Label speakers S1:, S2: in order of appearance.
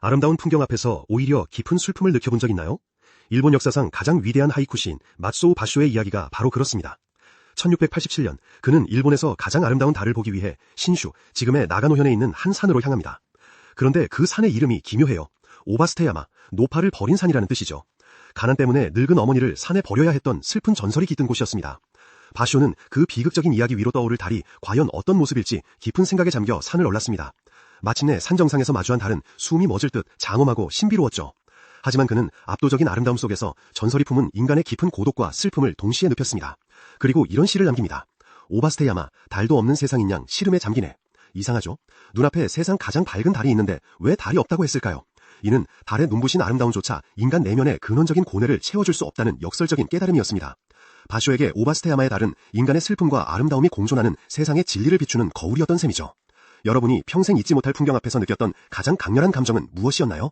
S1: 아름다운 풍경 앞에서 오히려 깊은 슬픔을 느껴본 적 있나요? 일본 역사상 가장 위대한 하이쿠 시인 마츠오 바쇼의 이야기가 바로 그렇습니다. 1687년 그는 일본에서 가장 아름다운 달을 보기 위해 신슈, 지금의 나가노현에 있는 한 산으로 향합니다. 그런데 그 산의 이름이 기묘해요. 오바스테야마, 노파를 버린 산이라는 뜻이죠. 가난 때문에 늙은 어머니를 산에 버려야 했던 슬픈 전설이 깃든 곳이었습니다. 바쇼는 그 비극적인 이야기 위로 떠오를 달이 과연 어떤 모습일지 깊은 생각에 잠겨 산을 올랐습니다. 마침내 산 정상에서 마주한 달은 숨이 멎을 듯 장엄하고 신비로웠죠. 하지만 그는 압도적인 아름다움 속에서 전설이 품은 인간의 깊은 고독과 슬픔을 동시에 눕혔습니다. 그리고 이런 시를 남깁니다. 오바스테야마, 달도 없는 세상인 양 시름에 잠기네. 이상하죠? 눈앞에 세상 가장 밝은 달이 있는데 왜 달이 없다고 했을까요? 이는 달의 눈부신 아름다움조차 인간 내면의 근원적인 고뇌를 채워줄 수 없다는 역설적인 깨달음이었습니다. 바쇼에게 오바스테야마의 달은 인간의 슬픔과 아름다움이 공존하는 세상의 진리를 비추는 거울이었던 셈이죠. 여러분이 평생 잊지 못할 풍경 앞에서 느꼈던 가장 강렬한 감정은 무엇이었나요?